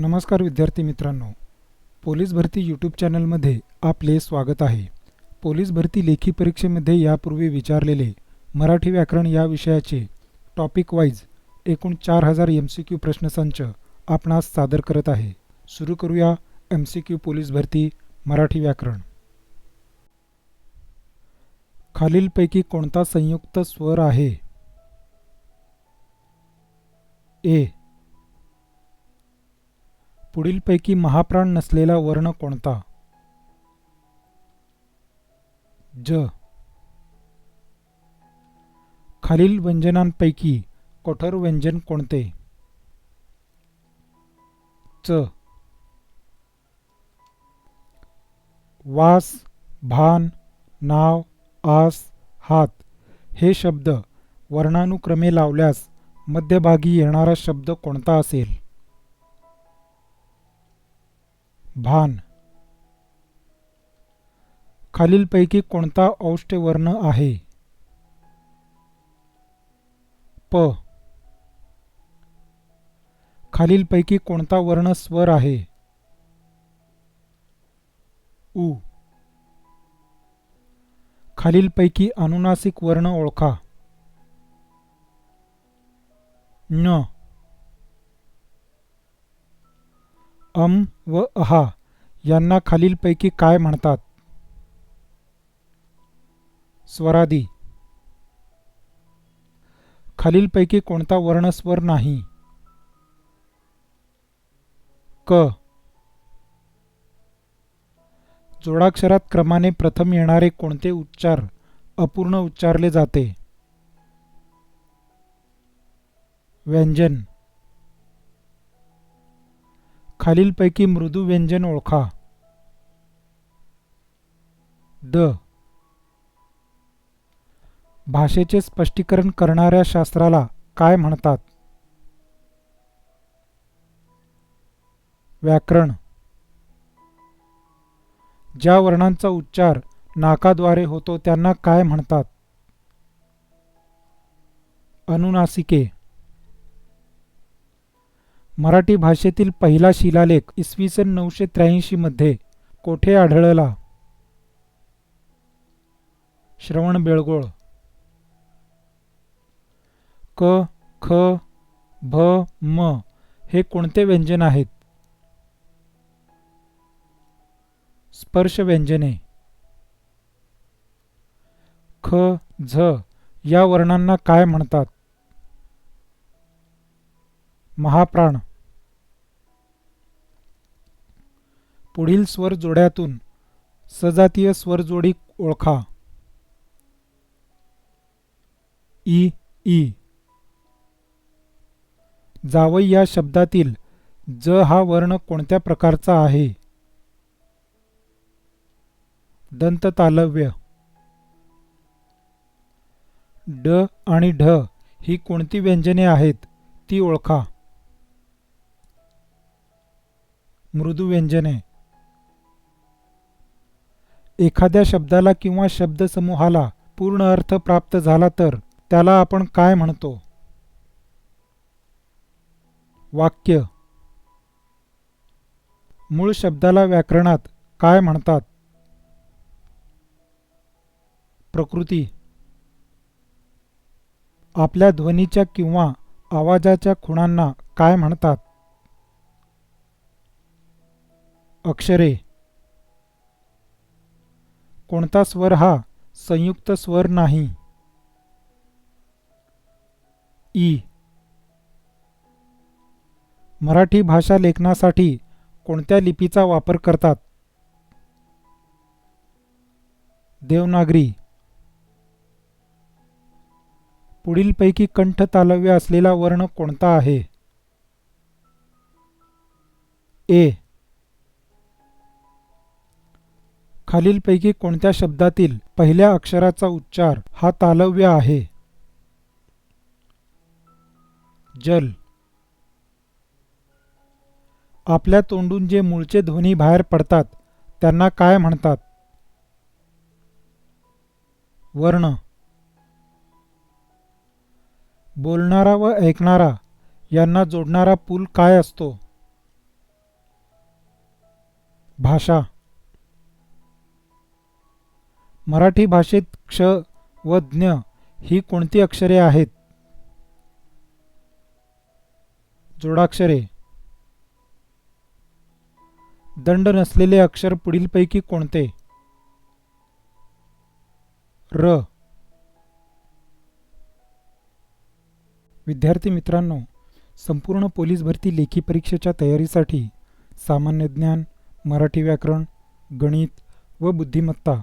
नमस्कार विद्यार्थी मित्रांनो. पोलीस भरती यूट्यूब चॅनलमध्ये आपले स्वागत आहे. पोलीस भरती लेखी परीक्षेमध्ये यापूर्वी विचारलेले मराठी व्याकरण या विषयाचे टॉपिक वाईज एकूण चार हजार एम सी क्यू प्रश्नसंच आपणास सादर करत आहे. सुरू करूया एम सी क्यू पोलीस भरती मराठी व्याकरण. खालीलपैकी कोणता संयुक्त स्वर आहे? ए. पुढीलपैकी महाप्राण नसलेला वर्ण कोणता? ज. खालील व्यंजनांपैकी कठोर व्यंजन कोणते? च. वास भान नाव आस हात हे शब्द वर्णानुक्रमे लावल्यास मध्यभागी येणारा शब्द कोणता असेल? भान. खालीलपैकी कोणता औष्ट आहे? प. खालीलपैकी कोणता वर्ण स्वर आहे? उ. खालीलपैकी अनुनासिक वर्ण ओळखा. न अम व अहा यांना खालीलपैकी काय म्हणतात? स्वरादी. खालीलपैकी कोणता वर्णस्वर नाही? क. जोडाक्षरात क्रमाने प्रथम येणारे कोणते उच्चार अपूर्ण उच्चारले जाते? व्यंजन. खालीलपैकी मृदू व्यंजन ओळखा. द. भाषेचे स्पष्टीकरण करणाऱ्या शास्त्राला काय म्हणतात? व्याकरण. ज्या वर्णांचा उच्चार नाकाद्वारे होतो त्यांना काय म्हणतात? अनुनासिके. मराठी भाषेतील पहिला शिलालेख इसवी सन नऊशे त्र्याऐंशीमध्ये कोठे आढळला? श्रवण बेळगोळ. क ख भ म हे कोणते व्यंजन आहेत? स्पर्श व्यंजने. ख झ या वर्णांना काय म्हणतात? महाप्राण. पुढील स्वर जोड्यातून सजातीय स्वरजोडी ओळखा. ई ई जावई या शब्दातील ज हा वर्ण कोणत्या प्रकारचा आहे? दंततालव्य. ड आणि ढ ही कोणती व्यंजने आहेत ती ओळखा. मृदू व्यंजने. एखाद्या शब्दाला किंवा शब्दसमूहाला पूर्ण अर्थ प्राप्त झाला तर त्याला आपण काय म्हणतो? वाक्य. मूळ शब्दाला व्याकरणात काय म्हणतात? प्रकृती. आपल्या ध्वनीच्या किंवा आवाजाच्या खुणांना काय म्हणतात? अक्षरे. कोणता स्वर हा? संयुक्त स्वर नाही. ई. मराठी भाषा लेखनासाठी कोणत्या लिपीचा वापर करतात? देवनागरी. पुढीलपैकी कंठ तालव्य असलेला वर्ण कोणता आहे? ए. खालीलपैकी कोणत्या शब्दातील पहिल्या अक्षराचा उच्चार हा तालव्य आहे? जल. आपल्या तोंडून जे मूळचे ध्वनी बाहेर पडतात त्यांना काय म्हणतात? वर्ण. बोलणारा व ऐकणारा यांना जोडणारा पूल काय असतो? भाषा. मराठी भाषेत क्ष व ज्ञ ही कोणती अक्षरे आहेत? जोडाक्षरे. दंड नसलेले अक्षर पुढीलपैकी कोणते? र. विद्यार्थी मित्रांनो संपूर्ण पोलीस भरती लेखी परीक्षेच्या तयारीसाठी सामान्य ज्ञान मराठी व्याकरण गणित व बुद्धिमत्ता